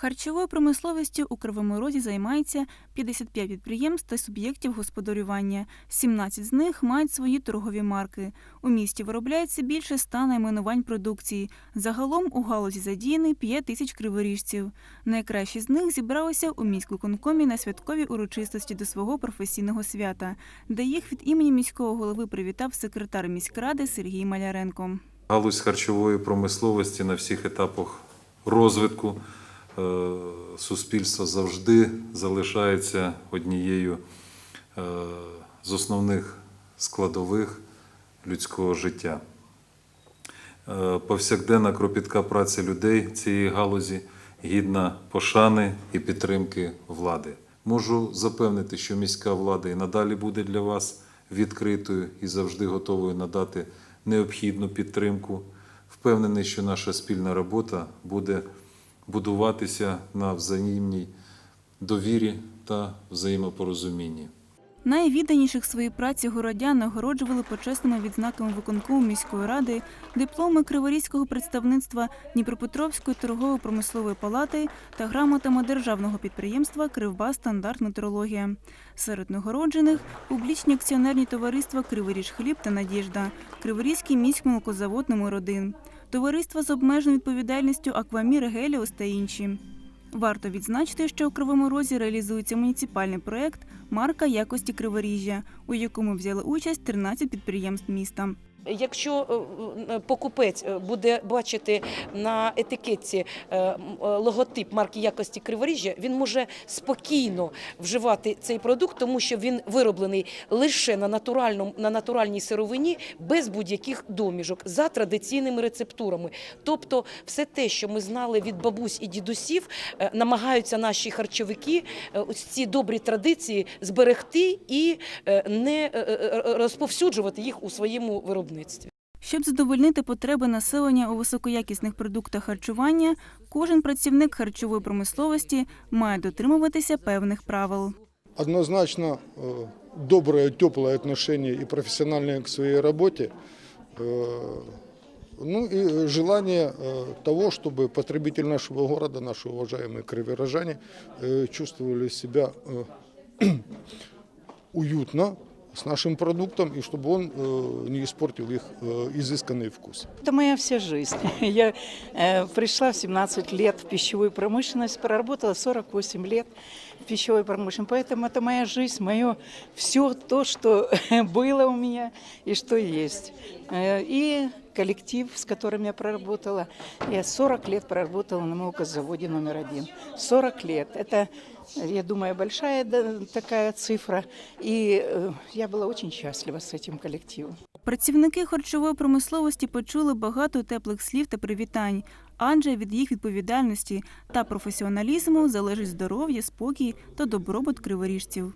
Харчовою промисловістю у Кривому Розі займається 55 підприємств та суб'єктів господарювання. 17 з них мають свої торгові марки. У місті виробляється більше ста найменувань продукції. Загалом у галузі задіяні 5 тисяч криворіжців. Найкращі з них зібралися у міськвиконкомі на святковій урочистості до свого професійного свята, де їх від імені міського голови привітав секретар міськради Сергій Маляренко. Галузь харчової промисловості на всіх етапах розвитку е, суспільства завжди залишається однією е, з основних складових людського життя. Е, Повсякденна кропітка праця людей цієї галузі гідна пошани і підтримки влади. Можу запевнити, що міська влада і надалі буде для вас відкритою і завжди готовою надати необхідну підтримку. Впевнений, що наша спільна робота буде будуватися на взаємній довірі та взаємопорозумінні. Найвідданіших своїй праці городян нагороджували почесними відзнаками виконкому міської ради, дипломи Криворізького представництва Дніпропетровської торгово-промислової палати та грамотами державного підприємства Кривба стандарт метрологія. Серед нагороджених публічні акціонерні товариства Криворіж хліб та Надіжда, Криворізький міськмолокозавод номер 1 товариство з обмеженою відповідальністю Аквамір Геліос та інші. Варто відзначити, що у Кривому Розі реалізується муніципальний проект Марка якості Криворіжжя, у якому взяли участь 13 підприємств міста. Якщо е, е, покупець е, буде бачити на етикетці логотип марки якості Криворіжжя, він може спокійно вживати цей продукт, тому що він вироблений лише на натуральному на натуральній сировині, без будь-яких доміжок, за традиційними рецептурами. Тобто, все те, що ми знали від бабусь і дідусів, намагаються наші харчовики ось ці добрі традиції зберегти і не розповсюджувати їх у своєму виробництві Щоб задовольнити потреби населення у високоякісних продуктах харчування, кожен працівник харчової промисловості має дотримуватися певних правил. Однозначно э, доброе, теплое отношение и профессиональное к своей работе. э, Ну и желание э, того, чтобы потребитель нашего города, наши уважаемые криворожане, э, чувствовали себя э, уютно с нашим продуктом и чтобы он э, не испортил их э, изысканный вкус. Это моя вся жизнь. Я э, пришла в 17 лет в пищевую промышленность, проработала 48 лет в пищевой промышленности. Поэтому это моя жизнь, мое все то, что было у меня и что есть. Э, И коллектив, с которым я проработала. Я 40 лет проработала на молокозаводе номер один. 40 лет. Это, я думаю, большая да, такая цифра. И э, я была очень счастлива с этим коллективом. Працівники харчової промисловості почули багато теплих слів та привітань, адже від їх відповідальності та професіоналізму залежить здоров'я, спокій та добробут криворіжців.